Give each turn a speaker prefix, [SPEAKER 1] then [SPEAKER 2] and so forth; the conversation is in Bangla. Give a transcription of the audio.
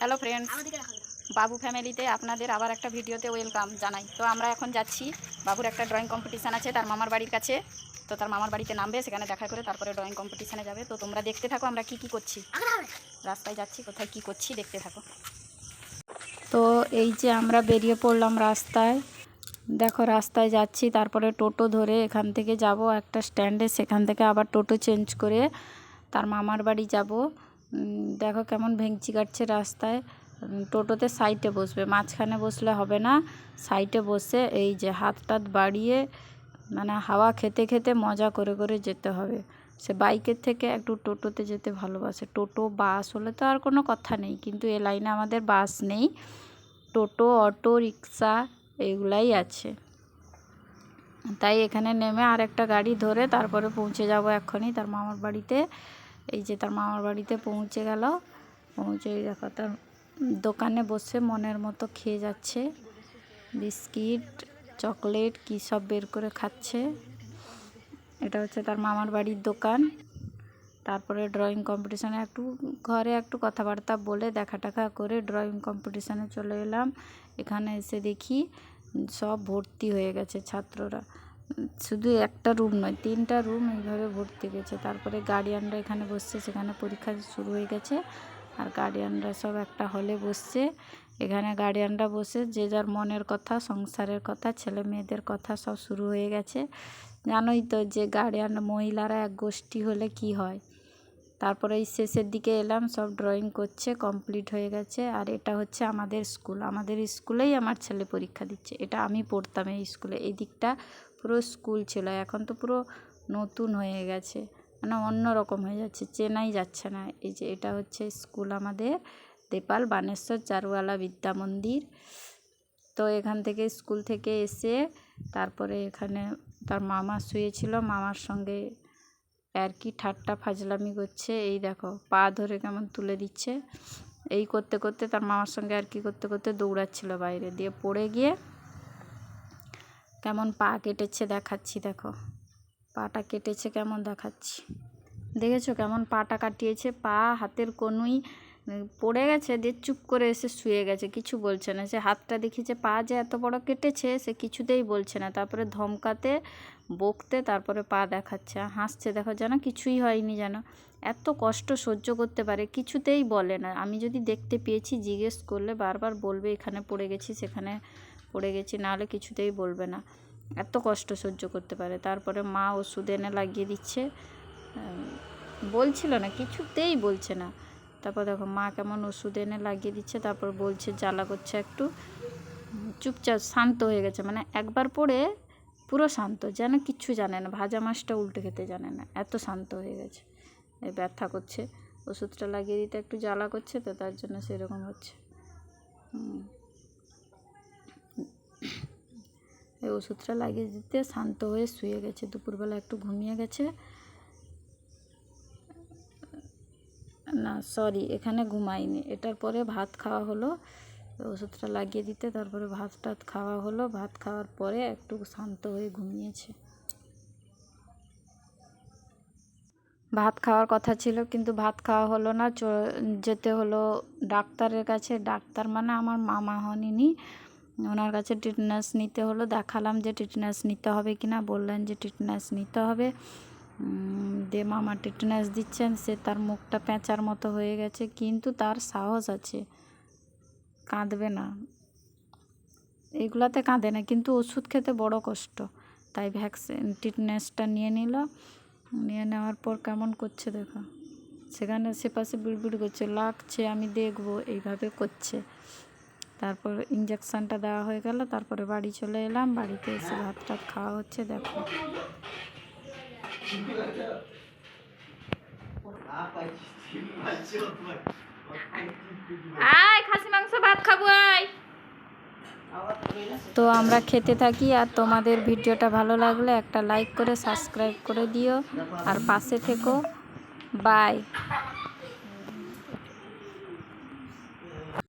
[SPEAKER 1] হ্যালো ফ্রেন্ডস বাবু ফ্যামিলিতে আপনাদের আবার একটা ভিডিওতে ওয়েলকাম জানাই। তো আমরা এখন যাচ্ছি বাবুর একটা ড্রয়িং কম্পিটিশান আছে, তার মামার বাড়ির কাছে। তো তার মামার বাড়িতে নামবে সেখানে দেখা করে তারপরে ড্রয়িং কম্পিটিশানে যাবে। তো তোমরা দেখতে থাকো আমরা কি কি করছি। রাস্তায় যাচ্ছি কোথায় কি করছি দেখতে থাকো। তো এই যে আমরা বেরিয়ে পড়লাম রাস্তায়। দেখো রাস্তায় যাচ্ছি তারপরে টোটো ধরে এখান থেকে যাব একটা স্ট্যান্ডে সেখান থেকে আবার টোটো চেঞ্জ করে তার মামার বাড়ি যাব। দেখো কেমন ভেঙচি কাটছে রাস্তায়। টোটোতে সাইডে বসবে মাঝখানে বসলে হবে না। সাইডে বসে এই যে হাত টাত বাড়িয়ে মানে হাওয়া খেতে খেতে মজা করে করে যেতে হবে। সে বাইকের থেকে একটু টোটোতে যেতে ভালোবাসে। টোটো, বাস হলে তো আর কোনো কথা নেই। কিন্তু এ লাইনে আমাদের বাস নেই। টোটো, অটো, রিক্সা এগুলাই আছে। তাই এখানে নেমে আর একটা গাড়ি ধরে তারপরে পৌঁছে যাব এক্ষুনি। তার মামার বাড়িতে। এই যে তার মামার বাড়িতে পৌঁছে গেল। পৌঁছে দেখো তার দোকানে বসে মনের মতো খেয়ে যাচ্ছে। বিস্কিট চকলেট, কী সব বের করে খাচ্ছে। এটা হচ্ছে তার মামার বাড়ির দোকান। তারপরে ড্রয়িং কম্পিটিশানে একটু, ঘরে একটু কথাবার্তা বলে দেখা টাকা করে ড্রয়িং কম্পিটিশানে চলে এলাম। এখানে এসে দেখি সব ভর্তি হয়ে গেছে ছাত্ররা। শুধু একটা রুম নয়, তিনটা রুম এইভাবে ভর্তি গেছে। তারপরে গার্ডিয়ানরা এখানে বসছে, সেখানে পরীক্ষা শুরু হয়ে গেছে। আর গার্ডিয়ানরা সব একটা হলে বসছে। এখানে গার্ডিয়ানরা বসে যে যার মনের কথা, সংসারের কথা, ছেলে মেয়েদের কথা সব শুরু হয়ে গেছে। জানোই তো যে গার্ডিয়ান মহিলারা এক গোষ্ঠী হলে কি হয়। তারপরে এই শেষের দিকে এলাম, সব ড্রয়িং করছে কমপ্লিট হয়ে গেছে। আর এটা হচ্ছে আমাদের স্কুল আমাদের স্কুলেই আমার ছেলে পরীক্ষা দিচ্ছে। এটা আমি পড়তাম এই স্কুলে এই দিকটা পুরো স্কুল ছিল। এখন তো পুরো নতুন হয়ে গেছে। মানে অন্য রকম হয়ে যাচ্ছে, চেনাই যাচ্ছে না। এই যে এটা হচ্ছে স্কুল আমাদের, দেপাল, বানেশ্বর, চারুয়ালা, বিদ্যা মন্দির। তো এখান থেকে স্কুল থেকে এসে তারপরে এখানে তার মামা শুয়েছিল, মামার সঙ্গে আর কি ঠাট্টা ফাজলামি করছে। এই দেখো, পা ধরে কেমন তুলে দিচ্ছে। এই করতে করতে তার মামার সঙ্গে আর কি করতে করতে দৌড়াচ্ছিল বাইরে, দিয়ে পড়ে গিয়ে কেমন পা কেটেছে দেখাচ্ছি, দেখো। পাটা কেটেছে কেমন দেখাচ্ছি। দেখেছ কেমন পাটা কাটিয়েছে? পা, হাতের কনুই পড়ে গেছে দিয়ে চুপ করে এসে শুয়ে গেছে, কিছু বলছে না। সে হাতটা দেখি যে পা যে এত বড় কেটেছে, সে কিছুতেই বলছে না। তারপরে ধমকাতে, বকতে, তারপরে পা দেখাচ্ছে হাসছে। দেখো যেন কিছুই হয়নি যেন। এত কষ্ট সহ্য করতে পারে, কিছুতেই বলে না। আমি যদি দেখতে পেয়েছি, জিজ্ঞেস করলে বারবার বলবে, এখানে পড়ে গেছি, সেখানে পড়ে গেছি, নাহলে কিছুতেই বলবে না। এত কষ্ট সহ্য করতে পারে। তারপরে মা ওষুধ এনে লাগিয়ে দিচ্ছে। বলছিল না, কিছুতেই বলছে না। তারপর দেখো, মা কেমন ওষুধ এনে লাগিয়ে দিচ্ছে। তারপর বলছে, জ্বালা করছে একটু। চুপচাপ শান্ত হয়ে গেছে। মানে একবার পড়ে পুরো শান্ত, যেন কিচ্ছু জানে না। ভাজা মাছটা উল্টে খেতে জানে না। এত শান্ত হয়ে গেছে। এই ব্যথা করছে। ওষুধটা লাগিয়ে দিতে একটু জ্বালা করছে তো, তার জন্য সেরকম হচ্ছে হুম। এই ওষুধটা লাগিয়ে দিতে, শান্ত হয়ে শুয়ে গেছে, দুপুরবেলা একটু ঘুমিয়ে গেছে। না সরি এখানে ঘুমাইনি এটার পরে ভাত খাওয়া হলো, ওষুধটা লাগিয়ে দিতে, তারপরে ভাত টাত খাওয়া হলো। ভাত খাওয়ার পরে একটু শান্ত হয়ে ঘুমিয়েছে। ভাত খাওয়ার কথা ছিল, কিন্তু ভাত খাওয়া হলো না যেতে হলো ডাক্তারের কাছে। ডাক্তার মানে আমার মামা হনিনি। ওনার কাছে টিটনাস নিতে হলো, দেখালাম যে টিটনাস নিতে হবে কি না বললেন যে টিটনাস নিতে হবে। দিয়ে মামা টিটনাস দিচ্ছেন, সে তার মুখটা পেঁচার মতো হয়ে গেছে, কিন্তু তার সাহস আছে। কাঁদবে না। এগুলাতে কাঁদে না, কিন্তু ওষুধ খেতে বড় কষ্ট। তাই ভ্যাকসিন টিটনেসটা নিয়ে নিল। নিয়ে নেওয়ার পর কেমন করছে দেখো। সেখানে সে পাশে বিড়বিড় করছে, লাগছে, আমি দেখব। এইভাবে করছে। তারপর ইঞ্জেকশানটা দেওয়া হয়ে গেল, তারপরে বাড়ি চলে এলাম। বাড়িতে এসে ভাত টাত খাওয়া হচ্ছে, দেখো। আয়, খাসি মাংস, ভাত খাব, আয়। তো আমরা খেতে থাকি, আর তোমাদের ভিডিওটা ভালো লাগলে একটা লাইক করে সাবস্ক্রাইব করে দিও। আর পাশে থেকো। বাই